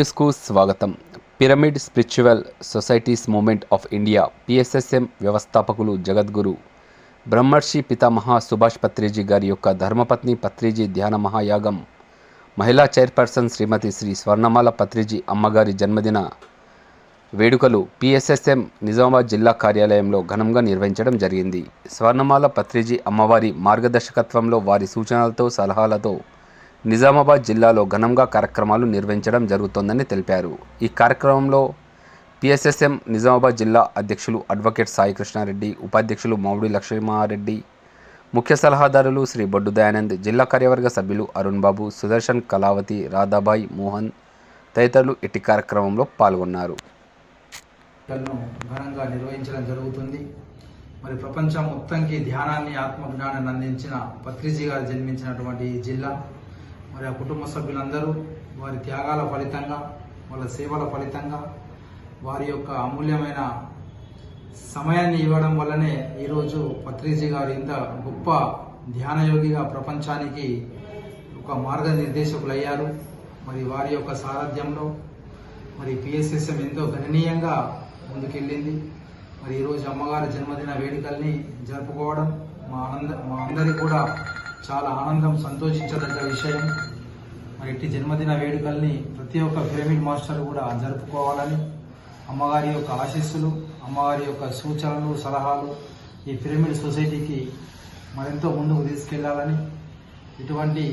న్యూస్కు స్వాగతం. Pyramid spiritual societies movement of India PSSM వ్యవస్థాపకులు జగద్గురు. బ్రహ్మర్షి పితామహ సుభాష్ పత్రిజీ గారి యొక్క ధర్మపత్ని పత్రిజీ ధ్యాన మహాయాగం. మహిళా చైర్పర్సన్ శ్రీమతి శ్రీ స్వర్ణమాల పత్రిజీ అమ్మగారి జన్మదిన వేడుకలు పిఎస్ఎస్ఎం నిజామాబాద్ జిల్లా కార్యాలయంలో ఘనంగా నిర్వహించడం జరిగింది. స్వర్ణమాల పత్రిజీ అమ్మవారి మార్గదర్శకత్వంలో వారి సూచనలతో సలహాలతో నిజామాబాద్ జిల్లాలో ఘనంగా కార్యక్రమాలు నిర్వహించడం జరుగుతోందని తెలిపారు. ఈ కార్యక్రమంలో పిఎస్ఎస్ఎం నిజామాబాద్ జిల్లా అధ్యక్షులు అడ్వకేట్ సాయి కృష్ణారెడ్డి ఉపాధ్యక్షులు మౌడి లక్ష్మీమారెడ్డి ముఖ్య సలహాదారులు శ్రీ బొడ్డు దయానంద్ జిల్లా కార్యవర్గ సభ్యులు అరుణ్ బాబు సుదర్శన్ కళావతి రాధాబాయ్ మోహన్ తదితరులు ఇట్టి కార్యక్రమంలో పాల్గొన్నారు. ఘనంగా నిర్వహించడం జరుగుతుంది. మరి ప్రపంచం మొత్తంకి ధ్యానాన్ని ఆత్మజ్ఞానాన్ని అందించిన పత్రిజీ గారు జన్మించినటువంటి ఈ జిల్లా మరి ఆ కుటుంబ సభ్యులందరూ వారి త్యాగాల ఫలితంగా వాళ్ళ సేవల ఫలితంగా వారి యొక్క అమూల్యమైన సమయాన్ని ఇవ్వడం వల్లనే ఈరోజు పత్రిజీ గారు ఇంత గొప్ప ధ్యానయోగిగా ప్రపంచానికి ఒక మార్గనిర్దేశకులు అయ్యారు. మరి వారి యొక్క సారథ్యంలో మరి పిఎస్ఎస్ఎం ఎంతో గణనీయంగా ముందుకెళ్ళింది. మరి ఈరోజు అమ్మగారి జన్మదిన వేడుకల్ని జరుపుకోవడం మా ఆనంద మా అందరి కూడా చాలా ఆనందం సంతోషించదగ్గ విషయం. మరి ఇట్టి జన్మదిన వేడుకల్ని ప్రతి ఒక్క పిరమిడ్ మాస్టర్ కూడా జరుపుకోవాలని అమ్మగారి యొక్క ఆశీస్సులు అమ్మగారి యొక్క సూచనలు సలహాలు ఈ పిరమిడ్ సొసైటీకి మరింత ముందుకు తీసుకెళ్ళాలని ఇటువంటి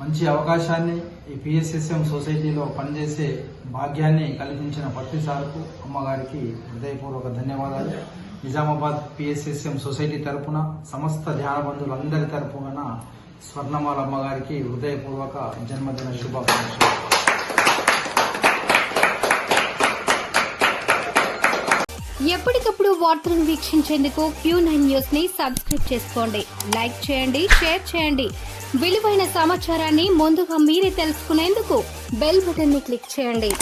మంచి అవకాశాన్ని ఈ పిఎస్ఎస్ఎం సొసైటీలో పనిచేసే భాగ్యాన్ని కల్పించిన పత్తి సార్కు అమ్మగారికి హృదయపూర్వక ధన్యవాదాలు. నిజామాబాద్ పిఎస్ఎస్ఎం సొసైటీ తరపున సమస్త ధ్యాన బంధువులందరి తరపున స్వర్ణమాల అమ్మగారికి హృదయపూర్వక జన్మదిన శుభాకాంక్షలు. ఎప్పటికప్పుడు వార్తలను వీక్షించేందుకు క్యూ నైన్ న్యూస్ని సబ్స్క్రైబ్ చేసుకోండి. లైక్ చేయండి షేర్ చేయండి. విలువైన సమాచారాన్ని ముందుగా మీరే తెలుసుకునేందుకు బెల్ బటన్ని క్లిక్ చేయండి.